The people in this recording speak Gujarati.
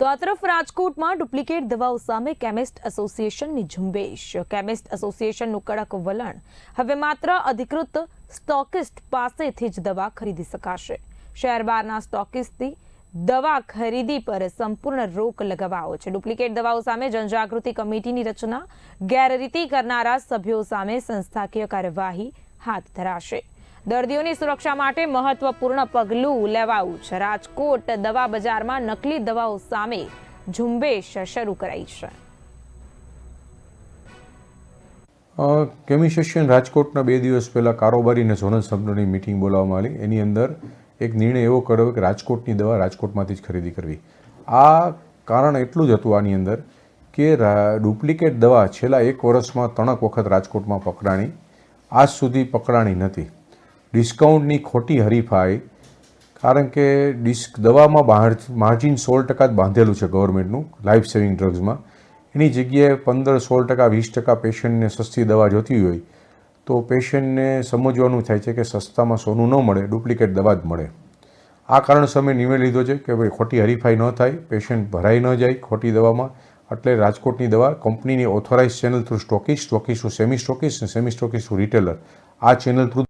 તો આ તરફ રાજકોટમાં ડુપ્લિકેટ દવાઓ સામે કેમિસ્ટ એસોસિએશનની ઝુંબેશ. કેમિસ્ટ એસોસિએશનનું કડક વલણ. હવે માત્ર અધિકૃત સ્ટોકિસ્ટ પાસેથી જ દવા ખરીદી શકાશે. શહેર બહારના સ્ટોકિસ્ટથી દવા ખરીદી પર સંપૂર્ણ રોક લગાવાયો છે. ડુપ્લિકેટ દવાઓ સામે જનજાગૃતિ કમિટીની રચના. ગેરરીતિ કરનારા સભ્યો સામે સંસ્થાકીય કાર્યવાહી હાથ ધરાશે. દર્દીઓની સુરક્ષા માટે મહત્વપૂર્ણ પગલું લેવાયું છે. રાજકોટ દવા બજારમાં નકલી દવાઓ સામે ઝુંબેશ શરૂ કરાઈ છે. કેમિશિયન રાજકોટના બે દિવસ પહેલાં કારોબારી અને ઝોનલ સબની મિટિંગ બોલાવવામાં આવી. એની અંદર એક નિર્ણય એવો કર્યો કે રાજકોટની દવા રાજકોટમાંથી જ ખરીદી કરવી. આ કારણ એટલું જ હતું આની અંદર કે ડુપ્લિકેટ દવા છેલ્લા એક વર્ષમાં ત્રણક વખત રાજકોટમાં પકડાણી. આજ સુધી પકડાણી નથી. ડિસ્કાઉન્ટની ખોટી હરીફાઈ, કારણ કે ડિસ્ક દવામાં માર્જિન સોળ ટકા જ બાંધેલું છે ગવર્મેન્ટનું, લાઈફ સેવિંગ ડ્રગ્સમાં. એની જગ્યાએ પંદર સોળ ટકા, વીસ ટકા પેશન્ટને સસ્તી દવા જોતી હોય, તો પેશન્ટને સમજવાનું થાય છે કે સસ્તામાં સોનું ન મળે, ડુપ્લિકેટ દવા જ મળે. આ કારણસર મેં નિર્ણય લીધો છે કે ભાઈ ખોટી હરીફાઈ ન થાય, પેશન્ટ ભરાઈ ન જાય ખોટી દવામાં, એટલે રાજકોટની દવા કંપનીની authorise channel through stockist stockist semi અને સેમી સ્ટોકિસ્ટ રિટેલર. આ ચેનલ થ્રુ